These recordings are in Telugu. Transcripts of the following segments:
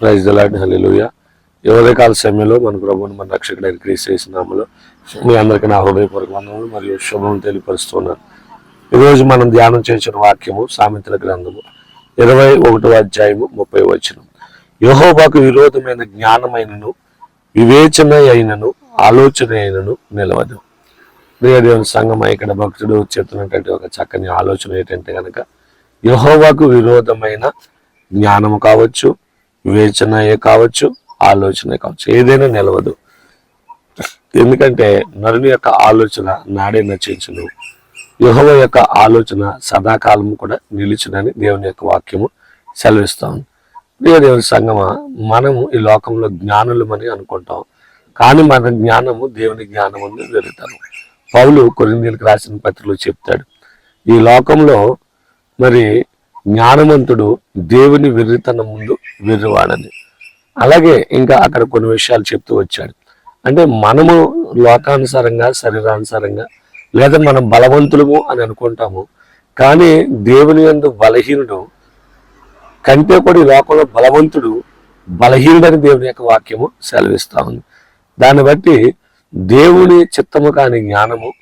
ప్రైజ్ దలాడ్ హల్లెలూయా. ఈ ఉదయకాల సమయంలో మన ప్రభుని మన రక్షకుడైన క్రీస్తు చేసినాములో మీ అందరికీ నా హృదయపూర్వక వందనములు మరియు శుభం తెలియపరుస్తున్నాను. ఈరోజు మనం ధ్యానం చేసిన వాక్యము సామెతల గ్రంథము ఇరవై ఒకటో అధ్యాయము ముప్పై వచనం. యహోబాకు విరోధమైన జ్ఞానమైనను వివేచన అయినను ఆలోచన అయినను నిలవదు. ప్రియదేవుని సంఘం ఇక్కడ భక్తుడు చెప్తున్నటువంటి ఒక చక్కని ఆలోచన ఏంటంటే కనుక యహోవాకు విరోధమైన జ్ఞానము కావచ్చు వివేచనయే కావచ్చు ఆలోచన కావచ్చు. ఏదైనా నిలవదు. ఎందుకంటే నరుని యొక్క ఆలోచన నాడే నచించును యుహవ యొక్క ఆలోచన సదాకాలము కూడా నిలిచినని దేవుని యొక్క వాక్యము సెలవిస్తాం ఉంది. ప్రియ దేవుని సంగమ మనము ఈ లోకంలో జ్ఞానులమని అనుకుంటాం. కానీ మన జ్ఞానము దేవుని జ్ఞానం అని వెళుతాను పౌలు కొరిందీలకు రాసిన పత్రికలో చెప్తాడు. ఈ లోకంలో మరి జ్ఞానవంతుడు దేవుని వెర్రితనం ముందు వెర్రివాడని. అలాగే ఇంకా అక్కడ కొన్ని విషయాలు చెప్తూ వచ్చాడు. అంటే మనము లోకానుసారంగా శరీరానుసారంగా లేదా మనం బలవంతులము అని అనుకుంటాము. కానీ దేవుని యందు బలహీనుడు కంటే కూడా ఈ లోకంలో బలవంతుడు బలహీనుడని దేవుని యొక్క వాక్యము సెలవిస్తా ఉంది. దాన్ని బట్టి దేవుని చిత్తము కాని జ్ఞానము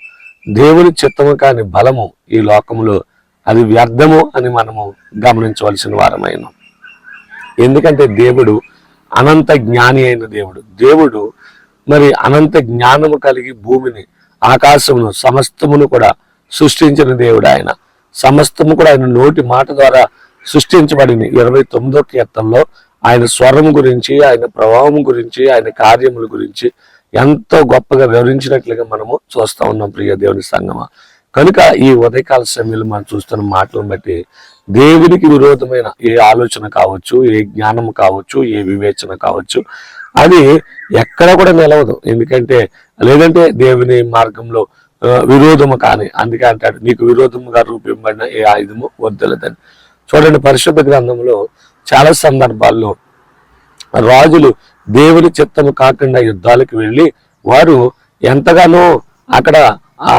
దేవుని చిత్తము కాని బలము ఈ లోకంలో అది వ్యర్థము అని మనము గమనించవలసిన వారమైన. ఎందుకంటే దేవుడు అనంత జ్ఞాని అయిన దేవుడు. దేవుడు మరి అనంత జ్ఞానము కలిగి భూమిని ఆకాశమును సమస్తమును కూడా సృష్టించిన దేవుడు ఆయన. సమస్తము కూడా ఆయన నోటి మాట ద్వారా సృష్టించబడింది. ఇరవై తొమ్మిదో కీర్తనలో ఆయన స్వరం గురించి ఆయన ప్రభావం గురించి ఆయన కార్యముల గురించి ఎంతో గొప్పగా వివరించినట్లుగా మనము చూస్తా ఉన్నాం ప్రియ దేవుని సంగమ. కనుక ఈ ఉదయకాల సమయంలో మనం చూస్తున్న మాటలను బట్టి దేవునికి విరోధమైన ఏ ఆలోచన కావచ్చు ఏ జ్ఞానం కావచ్చు ఏ వివేచన కావచ్చు అది ఎక్కడ కూడా నిలవదు. ఎందుకంటే లేదంటే దేవుని మార్గంలో విరోధము కానీ అందుకే అంటాడు నీకు విరోధముగా రూపింపబడిన ఏ ఆయుధము వద్దలదని. చూడండి పరిశుద్ధ గ్రంథంలో చాలా సందర్భాల్లో రాజులు దేవుని చిత్తము కాకుండా యుద్ధాలకు వెళ్ళి వారు ఎంతగానో అక్కడ ఆ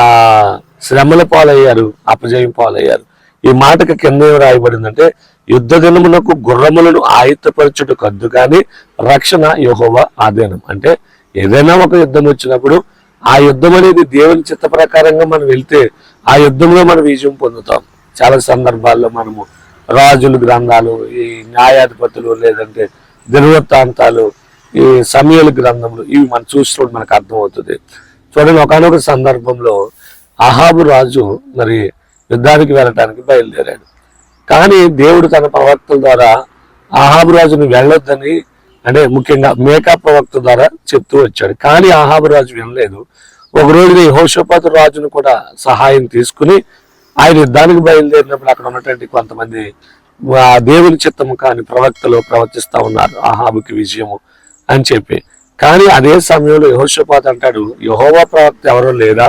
శ్రమల పాలయ్యారు అపజయం పాలయ్యారు. ఈ మాటకు కింద రాయబడిందంటే యుద్ధ దినమునకు గుర్రములను ఆయుత్తపరచుట కద్దు కానీ రక్షణ యహోవ ఆధీనం. అంటే ఏదైనా ఒక యుద్ధం వచ్చినప్పుడు ఆ యుద్ధం అనేది దేవుని చిత్త ప్రకారంగా మనం వెళ్తే ఆ యుద్ధంలో మనం విజయం పొందుతాం. చాలా సందర్భాల్లో మనము రాజులు గ్రంథాలు ఈ న్యాయాధిపతులు లేదంటే దినవృత్తాంతాలు ఈ సమయాల గ్రంథములు ఇవి మనం చూసినప్పుడు మనకు అర్థమవుతుంది. చూడండి ఒకనొక సందర్భంలో అహాబు రాజు మరి యుద్ధానికి వెళ్ళటానికి బయలుదేరాడు. కానీ దేవుడు తన ప్రవక్తల ద్వారా ఆహాబు రాజును వెళ్ళొద్దని అంటే ముఖ్యంగా మేకా ప్రవక్త ద్వారా చెప్తూ వచ్చాడు. కానీ ఆహాబు రాజు వినలేదు. ఒక రోజున హోషోపాతు రాజును కూడా సహాయం తీసుకుని ఆయన యుద్ధానికి బయలుదేరినప్పుడు అక్కడ ఉన్నటువంటి కొంతమంది ఆ దేవుని చిత్తము కాని ప్రవక్తలు ప్రవర్తిస్తూ ఉన్నారు ఆహాబుకి విజయము అని చెప్పి. కానీ అదే సమయంలో యహోషపాత్ అంటాడు యహోవా ప్రవక్త ఎవరో లేదా?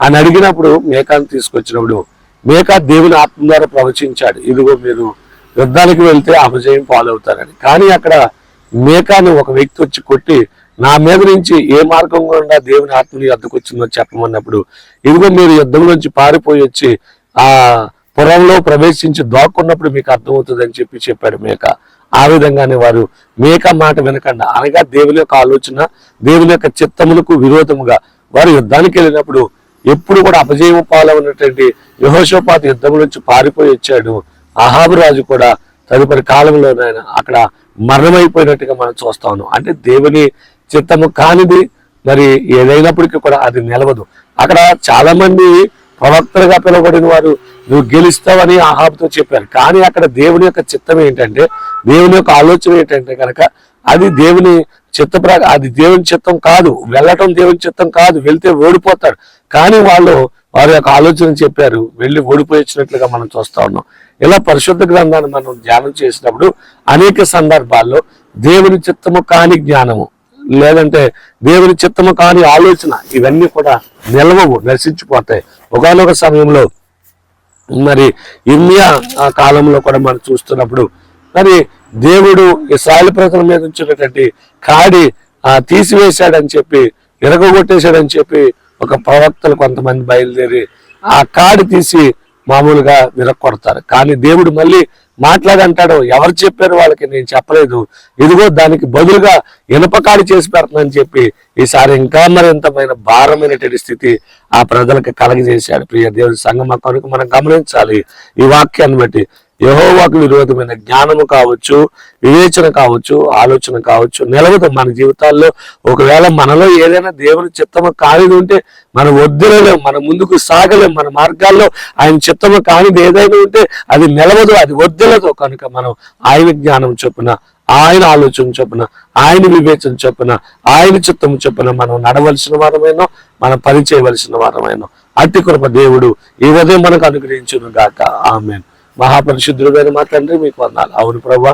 అని అడిగినప్పుడు మేకాను తీసుకొచ్చినప్పుడు మేకా దేవుని ఆత్మ ద్వారా ప్రవచించాడు. ఇదిగో మీరు యుద్ధానికి వెళ్తే అపజయం పాలవుతారని. కానీ అక్కడ మేకాని ఒక వ్యక్తి వచ్చి కొట్టి నా మీద నుంచి ఏ మార్గం గుండా దేవుని ఆత్మని అద్దకొచ్చిందో చెప్పమన్నప్పుడు ఇదిగో మీరు యుద్ధం నుంచి పారిపోయి వచ్చి ఆ పురంలో ప్రవేశించి దాక్కున్నప్పుడు మీకు అర్థమవుతుంది అని చెప్పి చెప్పాడు మేక. ఆ విధంగానే వారు మేక మాట వినకుండా. అనగా దేవుని యొక్క ఆలోచన దేవుని యొక్క చిత్తములకు విరోధముగా వారు యుద్ధానికి వెళ్ళినప్పుడు ఎప్పుడు కూడా అపజయం పాలవున్నటువంటి యహోషోపాత యుద్ధం నుంచి పారిపోయి వచ్చాడు. అహాబురాజు కూడా తదుపరి కాలంలో ఆయన అక్కడ మరణమైపోయినట్టుగా మనం చూస్తాను అంటే దేవుని చిత్తము కానిది మరి ఏదైనప్పటికీ కూడా అది నిలవదు. అక్కడ చాలా మంది ప్రవక్తలుగా పిలువబడిన వారు నువ్వు గెలుస్తావని ఆహాబుతో చెప్పారు. కానీ అక్కడ దేవుని యొక్క చిత్తం ఏంటంటే దేవుని యొక్క ఆలోచన ఏంటంటే కనుక అది దేవుని చిత్త అది దేవుని చిత్తం కాదు. వెళ్ళటం దేవుని చిత్తం కాదు. వెళ్తే ఓడిపోతాడు. కానీ వాళ్ళు వారి యొక్క ఆలోచన చెప్పారు. వెళ్ళి ఓడిపోయించినట్లుగా మనం చూస్తా ఉన్నాం. ఇలా పరిశుద్ధ గ్రంథాన్ని మనం ధ్యానం చేసినప్పుడు అనేక సందర్భాల్లో దేవుని చిత్తము కాని జ్ఞానము లేదంటే దేవుని చిత్తము కాని ఆలోచన ఇవన్నీ కూడా నిల్వవు నశించిపోతాయి. ఒకనొక సమయంలో మరి ఇండియా ఆ కాలంలో కూడా మనం చూస్తున్నప్పుడు మరి దేవుడు ఇస్రాయల్ ప్రజల మీద ఉంచినటువంటి కాడి ఆ తీసివేశాడని చెప్పి ఇరగొట్టేశాడని చెప్పి ఒక ప్రవక్తలు కొంతమంది బయలుదేరి ఆ కాడి తీసి మామూలుగా విరక్కొడతారు. కానీ దేవుడు మళ్ళీ మాట్లాడంటాడు ఎవరు చెప్పారు వాళ్ళకి నేను చెప్పలేదు. ఇదిగో దానికి బదులుగా ఇనపకాడి చేసి పెడతానని చెప్పి ఈసారి ఇంకా మరింతమైన భారమైనటువంటి స్థితి ఆ ప్రజలకు కలగజేశాడు. ప్రియ దేవుడి సంగమ కనుక మనం గమనించాలి. ఈ వాక్యాన్ని బట్టి యహోవాకు విరోధమైన జ్ఞానము కావచ్చు వివేచన కావచ్చు ఆలోచన కావచ్చు నిలవదు మన జీవితాల్లో. ఒకవేళ మనలో ఏదైనా దేవుని చిత్తము కానిది ఉంటే మనం వద్దులేం మన ముందుకు సాగలేం మన మార్గాల్లో ఆయన చిత్తము కానిది ఏదైనా ఉంటే అది నిలవదు అది వద్దులదు కనుక మనం ఆయన జ్ఞానం చొప్పున ఆయన ఆలోచన చొప్పున ఆయన వివేచన చొప్పున ఆయన చిత్తము చొప్పున మనం నడవలసిన వారమైనా మనం పని చేయవలసిన వారమైనా. అట్టి కృప దేవుడు ఈ ఉదయం మనకు అనుగ్రహించును గాక ఆమెను. మహాపరిశుద్ధుడైన మా తండ్రి మీకు వందాలు. అవును ప్రభా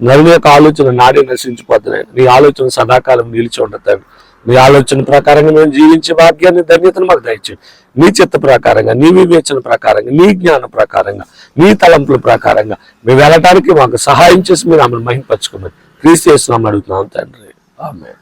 నరుని యొక్క ఆలోచన నాడే నశించిపోతున్నాయి. నీ ఆలోచన సదాకాలం నిలిచి ఉండతాడు నీ ఆలోచన ప్రకారంగా మేము జీవించే భాగ్యాన్ని ధన్యతను మాకు దయచేయండి. నీ చిత్త ప్రకారంగా నీ వివేచన ప్రకారంగా నీ జ్ఞానం ప్రకారంగా నీ తలంపుల ప్రకారంగా మేము వెళ్ళటానికి మాకు సహాయం చేసి మీరు ఆమెను మహింపరచుకోమని క్రీస్తు చేస్తున్నాం అడుగుతున్నాం తండ్రి. ఆమె